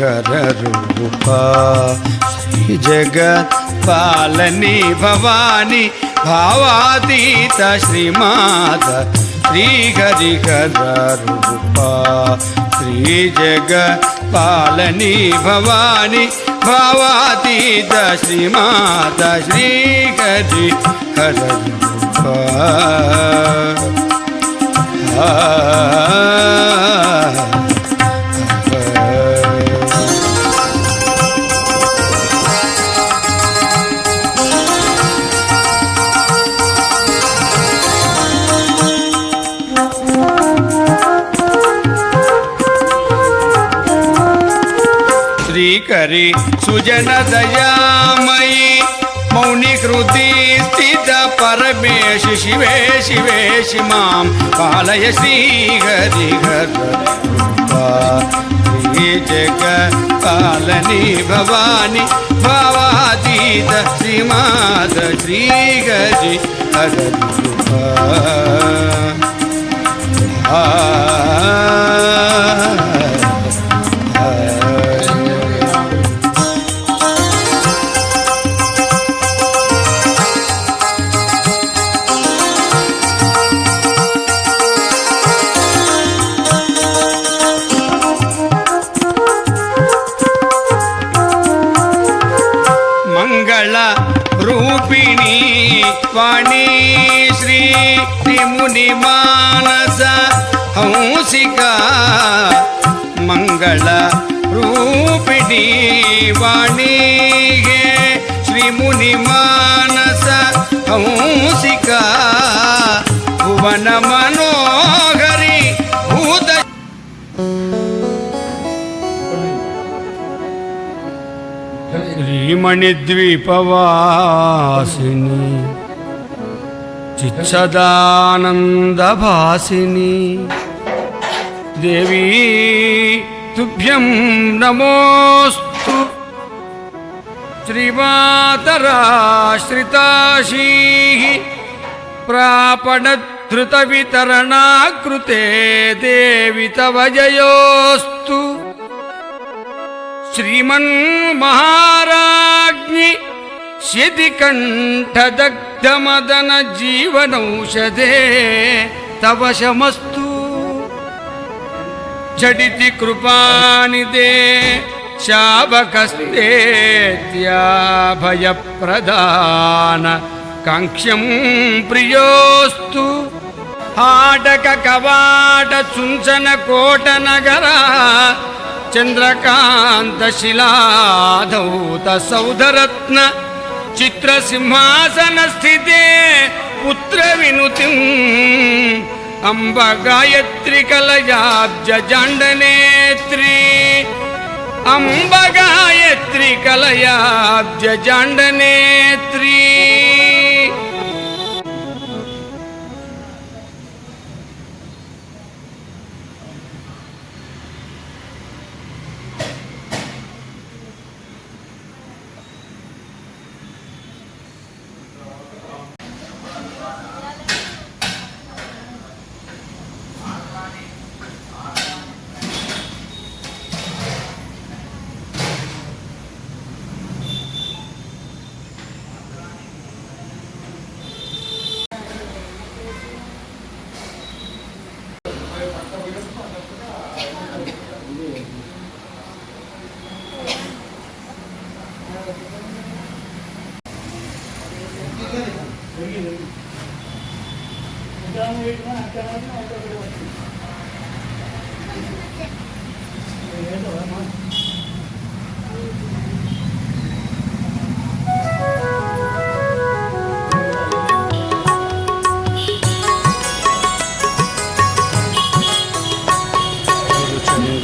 శ్రీహరిహరూపా శ్రీ జగత్ పాలని భవాని భావాతీత శ్రీమాత శ్రీహరిహరూపా శ్రీ జగత్ పాలని భవాని భావాతీత శ్రీమాత శ్రీహరి హరూపా శ్రీకరి సుజన దయామయీ मौनिकृति स्थित परमेश शिवे शिवे शि मां पालय श्रीगरि गत वाजक पालनि भवानी भवाजीदश्रि माद श्रीगरि రూపిణి వాణి శ్రీ త్రిముని మానస హంసిక మంగళ రూపిణి వాణి శ్రీముని మానస హంసిక భువన మనోహరి శ్రీమణిద్వీపవాసిని చిచ్చదానందభాసిని దేవీ తుభ్యం నమోస్తు. శ్రీమాతరాశ్రితాశీ ప్రాపణధృతవితరణాకృతే దేవి తవ జయోస్తు. श्रीमन्महाराज्ञि शितिकण्ठदग्धमदनजीवनौषधे तव शमस्तु झटिति कृपानिदे शावकस्तेत्याभयप्रदान काङ्क्ष्यं प्रियोऽस्तु हाटककवाटचुञ्चनकोटनगरा चन्द्रकान्तशिलाधौत सौधरत्न चित्रसिंहासनस्थिते पुत्रविनुतिम् अम्ब गायत्री कलयाब्ज जाण्डनेत्री अम्ब गायत्री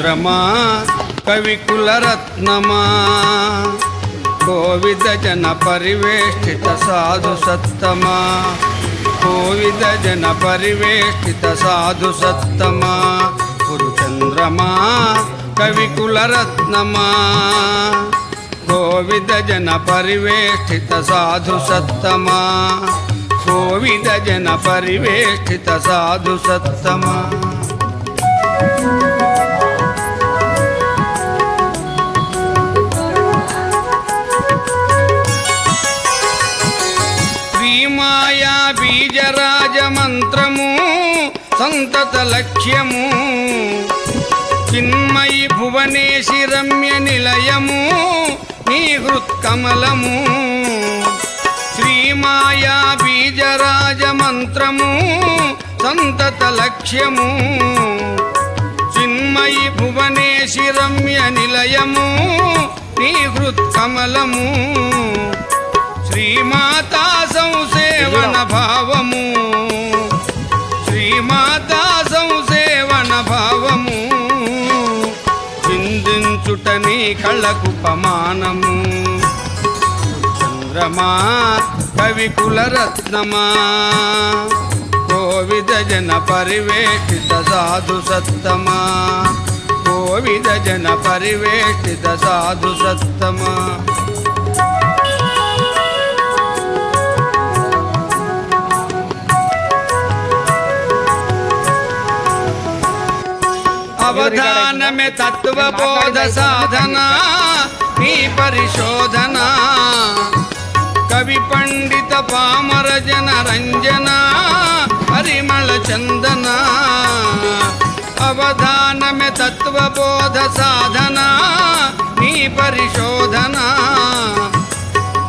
చంద్రమా కవికులరత్నమా కోవిద జన పరివేష్టిత సాధు సత్తమా? కోవిద జన పరివేష్టిత సాధు సత్తమా? గురుచంద్రమా కవికులరత్నమా కోవిద జన పరివేష్టిత సాధు సత్తమా? కోవిద జన పరివేష్టిత సాధు సత్తమా? సంతత లక్ష్యము. చిన్మయి భువనేశి రమ్య నిలయము. నీ హృత్కమలము. శ్రీమాయా బీజరాజ మంత్రము. సంతత లక్ష్యము. చిన్మయి భువనేశి రమ్య నిలయము. నీ హృత్కమలము. శ్రీమాతా సంసేవన భావము. మాతా సంసేవన భావము. చిందించుట నీ కళ్ళకు పమానము చంద్రమా కవి కులరత్నమా కోవిద జన పరివేక్షిత సాధు సత్తమా. కోవిద జన పరివేక్షిత సాధు సత్తమా. అవధానమే తత్వబోధ సాధన నీ పరిశోధన. కవి పండిత పామర జన రంజన పరిమళ చందన. అవధానమే తత్వబోధ సాధన నీ పరిశోధన.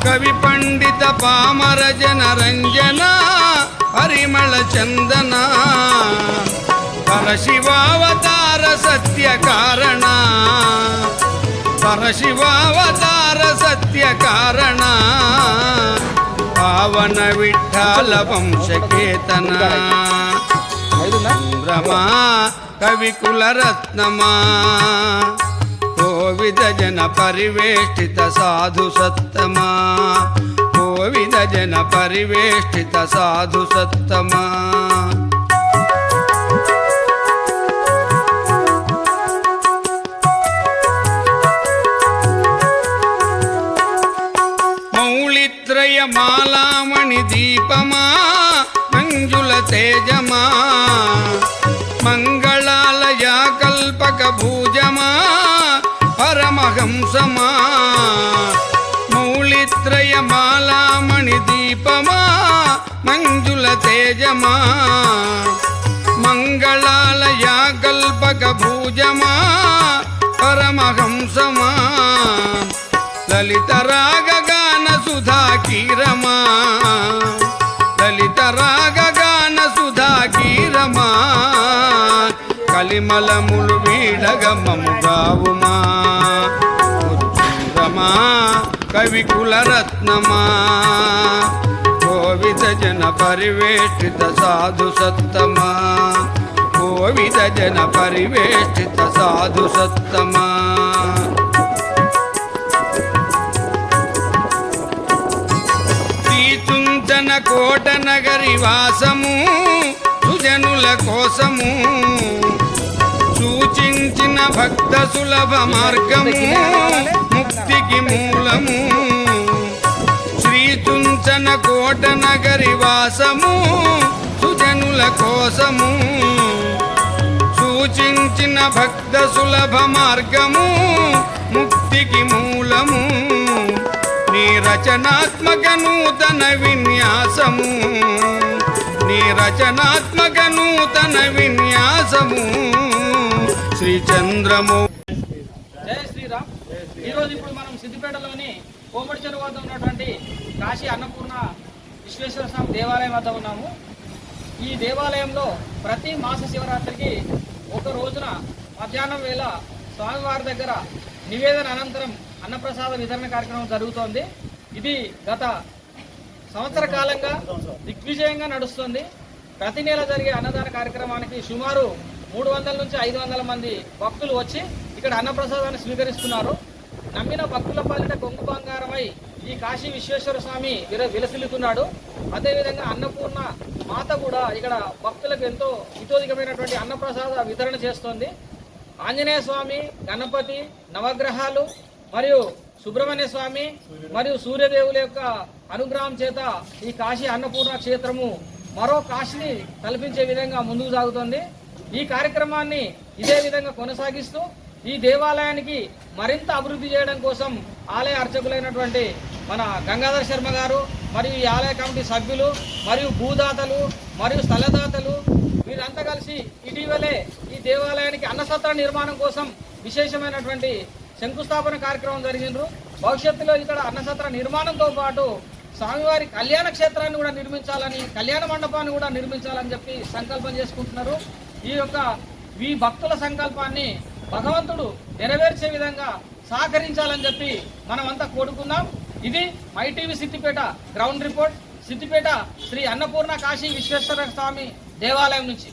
కవి పండిత పామర జన రంజన పరిమళ చందన. పరశివావతార సత్య కారణ. పరశివావతార సత్య కారణ. పావన విఠాల వంశకేతన. చంద్రమా కవి కులరత్నమా కోవిద జన పరివేష్టిత సాధు సత్తమా. కోవిద జన పరివేష్టిత సాధు సత్తమా. మౌళిత్రయ మాలామణి దీపమా మంజుల తేజమా మంగళాలయ కల్పక భూజమా పరమహంసమా మౌళిత్రయ మాలామణి దీపమా మంజుల తేజమా మంగళాలయ కల్పక భూజమా కమలములు వీడగమము గావుమా ఉచ్చరమా కవి కులరత్నమా? కోవిద జన పరివేష్టిత సాధు సత్తమా? కోవిద జన పరివేష్టిత సాధు సత్తమా? శ్రీచుంచన కోట నగరి వాసము సుజనుల కోసము సూచించిన భక్త సులభ మార్గము ముక్తికి మూలము. శ్రీచుంచన కోట నగరి వాసము సుజనుల కోసము. సూచించిన భక్త సులభ మార్గము ముక్తికి మూలము. నీ రచనాత్మక నూతన విన్యాసము నీ రచనాత్మక నూతన విన్యాసము. శ్రీచంద్రము. జయ శ్రీరామ్. ఈరోజు ఇప్పుడు మనం సిద్దిపేటలోని కోమటి చెరువు వద్ద ఉన్నటువంటి కాశీ అన్నపూర్ణ విశ్వేశ్వర స్వామి దేవాలయం వద్ద ఉన్నాము. ఈ దేవాలయంలో ప్రతి మాస శివరాత్రికి ఒక రోజున మధ్యాహ్నం వేళ స్వామివారి దగ్గర నివేదన అనంతరం అన్నప్రసాద వితరణ కార్యక్రమం జరుగుతోంది. ఇది గత సంవత్సర కాలంగా దిగ్విజయంగా నడుస్తుంది. ప్రతి నెల జరిగే అన్నదాన కార్యక్రమానికి సుమారు మూడు వందల నుంచి ఐదు వందల మంది భక్తులు వచ్చి ఇక్కడ అన్నప్రసాదాన్ని స్వీకరిస్తున్నారు. నమ్మిన భక్తుల పాలిట కొంగు బంగారమై ఈ కాశీ విశ్వేశ్వర స్వామి విర విలసిల్లుతున్నాడు. అదేవిధంగా అన్నపూర్ణ మాత కూడా ఇక్కడ భక్తులకు ఎంతో హితోధికమైనటువంటి అన్నప్రసాద వితరణ చేస్తోంది. ఆంజనేయ స్వామి గణపతి నవగ్రహాలు మరియు సుబ్రహ్మణ్య స్వామి మరియు సూర్యదేవుల యొక్క అనుగ్రహం చేత ఈ కాశీ అన్నపూర్ణ క్షేత్రము మరో కాశీని తలపించే విధంగా ముందుకు సాగుతోంది. ఈ కార్యక్రమాన్ని ఇదే విధంగా కొనసాగిస్తూ ఈ దేవాలయానికి మరింత అభివృద్ధి చేయడం కోసం ఆలయ అర్చకులైనటువంటి మన గంగాధర్ శర్మ గారు మరియు ఈ ఆలయ కమిటీ సభ్యులు మరియు భూదాతలు మరియు స్థలదాతలు వీరంతా కలిసి ఇటీవలే ఈ దేవాలయానికి అన్నసత్ర నిర్మాణం కోసం విశేషమైనటువంటి శంకుస్థాపన కార్యక్రమం జరిగినారు భవిష్యత్తులో ఇక్కడ అన్నసత్ర నిర్మాణంతో పాటు స్వామివారి కళ్యాణ క్షేత్రాన్ని కూడా నిర్మించాలని కళ్యాణ మండపాన్ని కూడా నిర్మించాలని చెప్పి సంకల్పం చేసుకుంటున్నారు. ఈ యొక్క ఈ భక్తుల సంకల్పాన్ని భగవంతుడు నెరవేర్చే విధంగా సహకరించాలని చెప్పి మనమంతా కోరుకుందాం. ఇది My TV Siddipet ground report. Siddipet Shri Annapurna Kashi Vishweshwara Swamy దేవాలయం నుంచి.